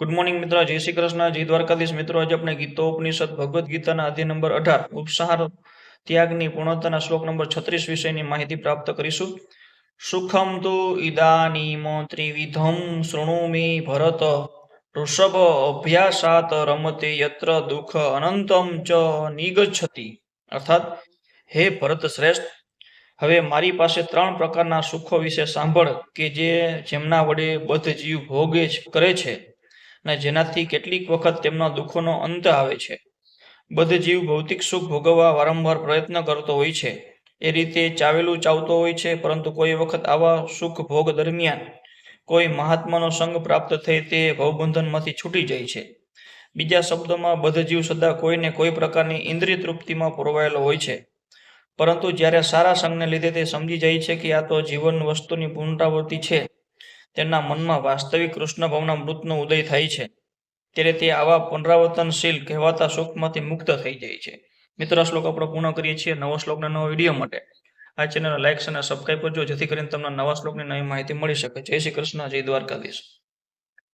Good morning મિત્રો. જય શ્રી કૃષ્ણ. જય દ્વારકાધીશ મિત્રો. આજે આપણે ગીતોપનિષદ ભગવદ્ ગીતાના અધ્યય નંબર અઢાર, ઉપસાર ત્યાગની પૂર્ણતાના શ્લોક નંબર છત્રીસ વિષયની માહિતી પ્રાપ્ત કરીશું. સુખમ તો ઇદાનીમ ત્રિવિધમ શૃણુ મે ભરત. ઋષભ અભ્યાસાત રમતે યત્ર દુઃખ અનંતમ ચ નિગચ્છતિ. અર્થાત, હે ભરત શ્રેષ્ઠ, હવે મારી પાસે ત્રણ પ્રકારના સુખો વિશે સાંભળ કે જે જેમના વડે બધ જીવ ભોગે કરે છે. અને જેનાથી કેટલીક વખત તેમના દુઃખોનો અંત આવે છે. બધ જીવ ભૌતિક સુખ ભોગવવા વારંવાર પ્રયત્ન કરતો હોય છે. એ રીતે ચાવેલું ચાવતો હોય છે, પરંતુ કોઈ વખત આવા સુખ ભોગ દરમિયાન કોઈ મહાત્માનો સંગ પ્રાપ્ત થઈ તે ભવબંધનમાંથી છૂટી જાય છે. બીજા શબ્દોમાં, બધ જીવ સદા કોઈને કોઈ પ્રકારની ઇન્દ્રિય તૃપ્તિમાં પુરવાયેલો હોય છે. પરંતુ જ્યારે સારા સંગને લીધે તે સમજી જાય છે કે આ તો જીવન વસ્તુની પુનરાવૃત્તિ છે. તેના મનમાં વાસ્તવિક કૃષ્ણ ભાવના મૃતનો ઉદય થાય છે. ત્યારે તે આવા પુનરાવર્તનશીલ કહેવાતા સુખમાંથી મુક્ત થઈ જાય છે. મિત્રો, આ શ્લોક આપણે પૂર્ણ કરીએ છીએ નવો શ્લોકના નવો વીડિયો માટે. આ ચેનલ લાઇક અને સબસ્ક્રાઈબ કરજો, જેથી કરીને તમને નવા શ્લોકની નવી માહિતી મળી શકે. જય શ્રી કૃષ્ણ, જય દ્વારકાધીશ.